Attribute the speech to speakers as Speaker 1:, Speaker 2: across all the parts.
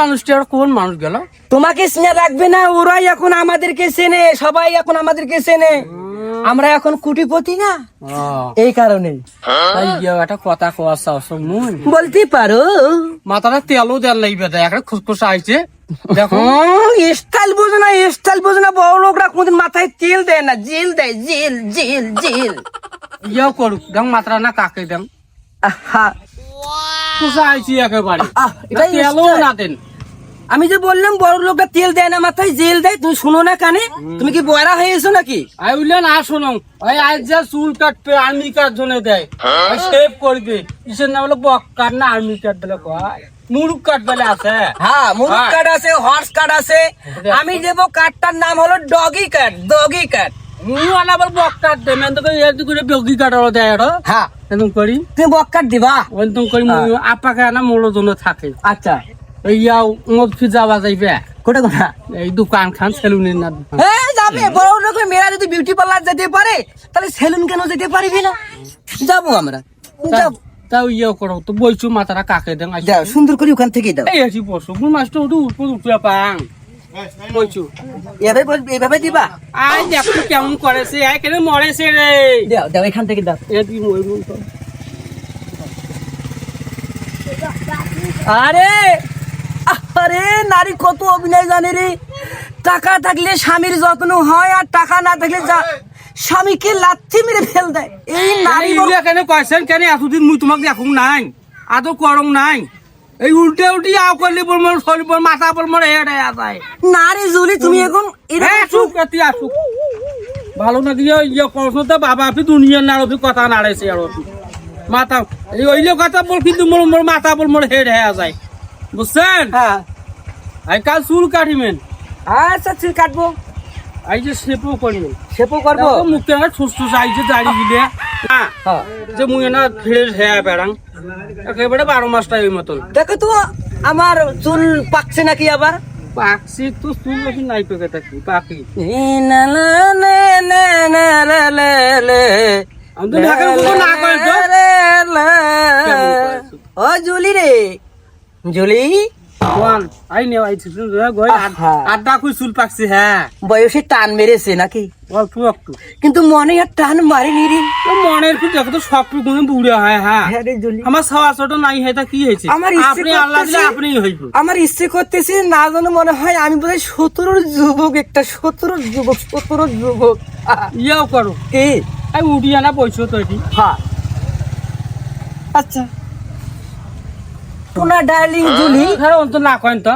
Speaker 1: মানুষটি আর কোন মানুষ গেল?
Speaker 2: তোমাকে স্নেহ রাখবে না ওরাই এখন আমাদেরকে চেনে সবাই এখন আমাদেরকে চেনে। আমরা এখন কুটিপতি না? এই কারণে।
Speaker 1: একটা কথা কোয়া চাওছ মুই।
Speaker 2: বলতে পারো।
Speaker 1: মাথাটা তেলও দেওয়ার লাগবে দেখ একটা খুসখুস আইছে। দেখো।
Speaker 2: স্টাইল বোঝো না স্টাইল বোঝো না বড় লোকরা কোনদিন মাথায় তেল দেয় না জেল দেয় জেল জেল জেল।
Speaker 1: ইয়েও করুক দেখ মাত্রা না কাকে দেন।
Speaker 2: আহা,
Speaker 1: খুশা আইছি একেবারে। তেলও না দেন।
Speaker 2: আমি যে বললাম বড় লোকটা তেল দেয় না মাথায় জেল দেয় তুমি শুনো না কানে? তুমি কি বয়রা হয়ে এসো নাকি?
Speaker 1: না শোনো। ওই আজ যা চুল কাটবে আর্মি কার্ড জন্য দেয়। সেভ করবে। ইসের নাম হলো বক কার্ড না আর্মি কার্ড বলে কয়? মুরুখ কার্ড বলে আছে।
Speaker 2: হ্যাঁ মুরুখ
Speaker 1: হ্যাঁ।
Speaker 2: কার্ড আছে হর্স কার্ড আছে। আমি দেবো কার্ডটার নাম হলো ডগি কার্ড ডগি
Speaker 1: আনাবার বক কার্ড দে মেন তো করে হলো দেয়
Speaker 2: হ্যাঁ।
Speaker 1: এরকম করি।
Speaker 2: তুমি বক কার্ড দিবা?
Speaker 1: ওরকম করি আপাকে আনা মোড়ো জন্য থাকে।
Speaker 2: আচ্ছা।
Speaker 1: ইয়াও মদ ফি যাওয়া যাইবে।
Speaker 2: কোটা কোটা
Speaker 1: এই দোকান খান সেলুনের না
Speaker 2: হ্যাঁ যাবে বড় লোক মেয়েরা যদি বিউটি পার্লার যেতে পারে তাহলে সেলুন কেন যেতে পারবি না? যাব আমরা যাব।
Speaker 1: তাও ইয়ে করো তো বইছু মাথাটা কাকে দেন।
Speaker 2: সুন্দর করে ওখান থেকেই দাও
Speaker 1: এই আছি বসো। মুই মাছটা উঠু উঠু উঠু পাং বইছু
Speaker 2: এভাবে বল- এভাবে দিবা?
Speaker 1: আই দেখো কেমন করেছে আই কেন মরেছে রে।
Speaker 2: দাও দাও এখান থেকে দাও
Speaker 1: এদি মই মই।
Speaker 2: আরে! আরে নারী কত অভিনয় জানে রে? টাকা থাকলে স্বামীর যত্ন হয় আর টাকা না থাকলে যা- স্বামীকে লাথি মেরে ফেল দেয়। এই নারী
Speaker 1: কেন কইছেন কেন? এতদিন মুই তোমাক দেখুন নাই আদৌ করং নাই। এই উল্টে উল্টি আও করলি বল মোর শরীর বল মাথা বল মোর হেড হয়ে যায়।
Speaker 2: নারী জুলি তুমি এখন
Speaker 1: হ্যাঁ আসুক এতি আসুক। ভালো না দিয়ে ইয়ে করছ তো বাবা আপনি দুনিয়ার না অফি কথা নাড়াইছে আর মাথা এই ওইলে কথা বল কিন্তু মোর মোর মাথা বল মোর হেড হয়ে যায়। বুঝছেন?
Speaker 2: হ্যাঁ।
Speaker 1: কাল চুল কাটিমেন
Speaker 2: আচ্ছা ঠিক কাটবো।
Speaker 1: আই যে শেপও করিমেন
Speaker 2: সেপও করব?
Speaker 1: মুখে ঠুস ঠুস আইছে দাড়ি দিলে হ্যাঁ
Speaker 2: হ্যাঁ।
Speaker 1: যে মুই না ফ্রেশ হ্যাঁ বেড়াং। একেবারে বারো মাসটা এই মতন।
Speaker 2: দেখো তো আমার চুল পাকছে নাকি আবার?
Speaker 1: পাকছি তো চুল নাই পেকে থাকি পাকি। আমি তো ঢাকার না কই তো
Speaker 2: ও জুলি রে। জুলি?
Speaker 1: কোন? আই নে আইছি শুন রে গই। আড্ডা কই চুল পাকছি হ্যাঁ।
Speaker 2: বয়সে টান মেরেছে নাকি?
Speaker 1: অল্প একটু।
Speaker 2: কিন্তু মনে আর টান মারিনি রে।
Speaker 1: মনের কি দেখো তো সব কোনো বুড়ে হয় হ্যাঁ।
Speaker 2: হ্যাঁ
Speaker 1: আমার সওয়া ছোট নাই হয় তা কি হয়েছে?
Speaker 2: আমার
Speaker 1: আপনি আল্লাহ দিলে
Speaker 2: করতেছে-
Speaker 1: আপনি হইব।
Speaker 2: আমার ইচ্ছে করতেছে না জানো মনে হয় আমি বোধহয় সতেরোর যুবক একটা সতেরোর যুবক সতেরোর যুবক।
Speaker 1: ইয়েও করো।
Speaker 2: কি?
Speaker 1: উঠিয়া না বইছো তো এটি।
Speaker 2: হ্যাঁ। আচ্ছা। সোনা ডার্লিং জুলি।
Speaker 1: হ্যাঁ অন্ত না কয়েন তো।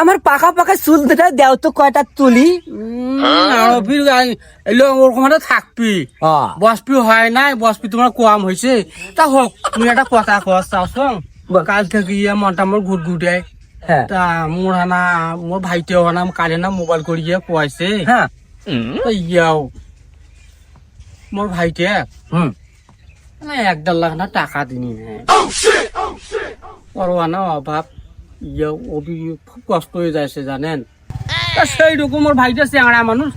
Speaker 2: আমার পাকা পাকা চুল দুটা দেও তো কয়টা তুলি।
Speaker 1: ওরকম একটা থাকবি বসপি হয় নাই বসপি তোমার কম হয়েছে তা হোক তুমি একটা কথা চাওছো
Speaker 2: বল।
Speaker 1: কাল থেকে ইয়ে মনটা মোর ঘুট ঘুটে
Speaker 2: হ্যাঁ।
Speaker 1: তা মোর হানা মোর ভাইটেও হানা কালে না মোবাইল করিয়ে কোয়াইছে
Speaker 2: হ্যাঁ।
Speaker 1: ইয়াও মোর ভাইটে
Speaker 2: হুম।
Speaker 1: মানে এক দেড় লাখ না টাকা দিনি পরোয়ানা অভাব ইয়ে অভি খুব কষ্ট হয়ে যাচ্ছে জানেন। সেই রকম মোর ভাইটা চেংড়া মানুষ।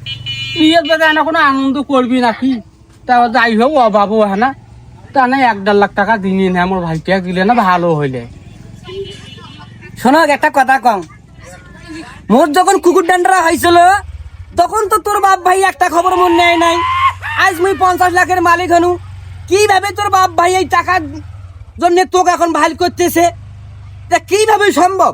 Speaker 1: বিয়ের বেলা না কোনো আনন্দ করবি নাকি? তা যাই হোক অভাবও হয় না। তা না, এক দেড় লাখ টাকা দিনি না মোর ভাইটা গিলে না ভালো হইলে।
Speaker 2: শোনো একটা কথা কম। মোর যখন কুকুর ডান্ডারা হয়েছিল, তখন তো তোর বাপ ভাই একটা খবর মন নেয় নাই। আজ মুই পঞ্চাশ লাখের মালিক হনু। কীভাবে তোর বাপ ভাই এই টাকার জন্য তোকে এখন ভালো করতেছে? তা কীভাবে সম্ভব?